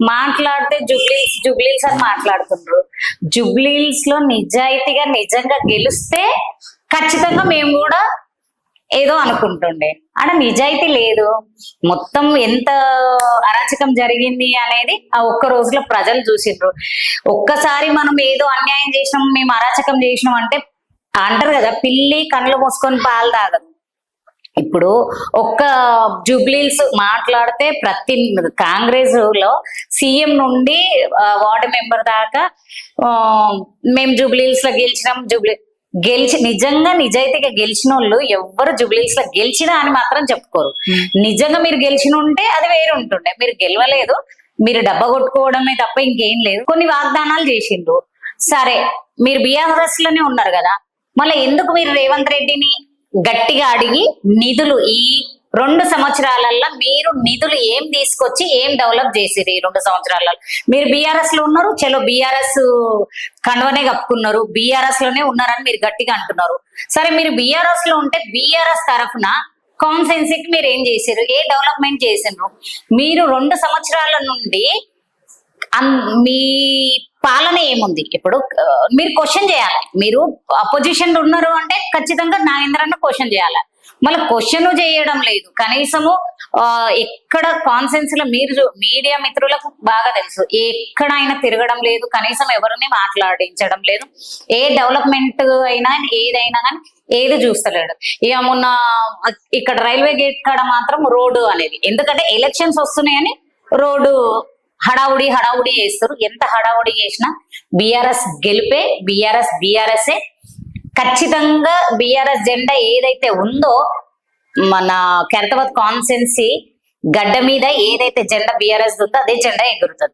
మాట్లాడితే jubilees jubilees అని మాట్లాడుతుండ్రు. జుబ్లీస్లో నిజాయితీగా నిజంగా గెలిస్తే ఖచ్చితంగా మేము కూడా ఏదో అనుకుంటుండే. ఆడ నిజాయితీ లేదు. మొత్తం ఎంత అరాచకం జరిగింది అనేది ఆ ఒక్క రోజులో ప్రజలు చూసిండ్రు. ఒక్కసారి మనం ఏదో అన్యాయం చేసినాం మేము అరాచకం చేసినాం అంటే అంటారు కదా పిల్లి కళ్ళు మూసుకొని పాలు తాగదు. ఇప్పుడు ఒక్క జూబ్లీస్ మాట్లాడితే ప్రతి కాంగ్రెస్లో సీఎం నుండి వార్డు మెంబర్ దాకా మేము జూబ్లీస్లో గెలిచినాం జూబ్లీ గెలిచి నిజంగా నిజాయితీగా గెలిచిన వాళ్ళు ఎవ్వరు జూబ్లీస్లో గెలిచినా అని మాత్రం చెప్పుకోరు. నిజంగా మీరు గెలిచిన ఉంటే అది వేరే ఉంటుండే. మీరు గెలవలేదు మీరు డబ్బా కొట్టుకోవడమే తప్ప ఇంకేం లేదు. కొన్ని వాగ్దానాలు చేసిండ్రు. సరే మీరు బీఆర్ఎస్లోనే ఉన్నారు కదా మళ్ళీ ఎందుకు మీరు రేవంత్ రెడ్డిని గట్టిగా అడిగి నిధులు ఈ రెండు సంవత్సరాలల్లో మీరు నిధులు ఏం తీసుకొచ్చి ఏం డెవలప్ చేసిరు ఈ రెండు సంవత్సరాలలో మీరు బీఆర్ఎస్లో ఉన్నారు చలో బీఆర్ఎస్ కండవనే కప్పుకున్నారు బీఆర్ఎస్లోనే ఉన్నారని మీరు గట్టిగా అంటున్నారు. సరే మీరు బీఆర్ఎస్లో ఉంటే బీఆర్ఎస్ తరఫున కాన్సెన్సీకి మీరు ఏం చేశారు ఏ డెవలప్మెంట్ చేసినారు మీరు రెండు సంవత్సరాల నుండి అన్- మీ పాలన ఏముంది? ఇప్పుడు మీరు క్వశ్చన్ చేయాలి. మీరు అపోజిషన్ ఉన్నారు అంటే ఖచ్చితంగా నాగేంద్రన్న క్వశ్చన్ చేయాలి. మళ్ళీ క్వశ్చన్ చేయడం లేదు. కనీసము ఎక్కడ కాన్సెన్స్లో మీరు మీడియా మిత్రులకు బాగా తెలుసు. ఎక్కడైనా తిరగడం లేదు. కనీసం ఎవరిని మాట్లాడించడం లేదు. ఏ డెవలప్మెంట్ అయినా ఏదైనా కానీ ఏది చూస్తలేడు. ఇక మొన్న ఇక్కడ రైల్వే గేట్ కాడ మాత్రం రోడ్డు అనేది. ఎందుకంటే ఎలక్షన్స్ వస్తున్నాయని రోడ్డు హడావుడి హడావుడి చేస్తారు. ఎంత హడావుడి చేసినా బీఆర్ఎస్ గెలిపే బీఆర్ఎస్ బీఆర్ఎస్ఏ ఖచ్చితంగా బీఆర్ఎస్ జెండా ఏదైతే ఉందో మన ఖైరతాబాద్ కాన్సెన్సీ గడ్డ మీద ఏదైతే జెండా బీఆర్ఎస్ ఉందో అదే జెండా ఎగురుతుంది.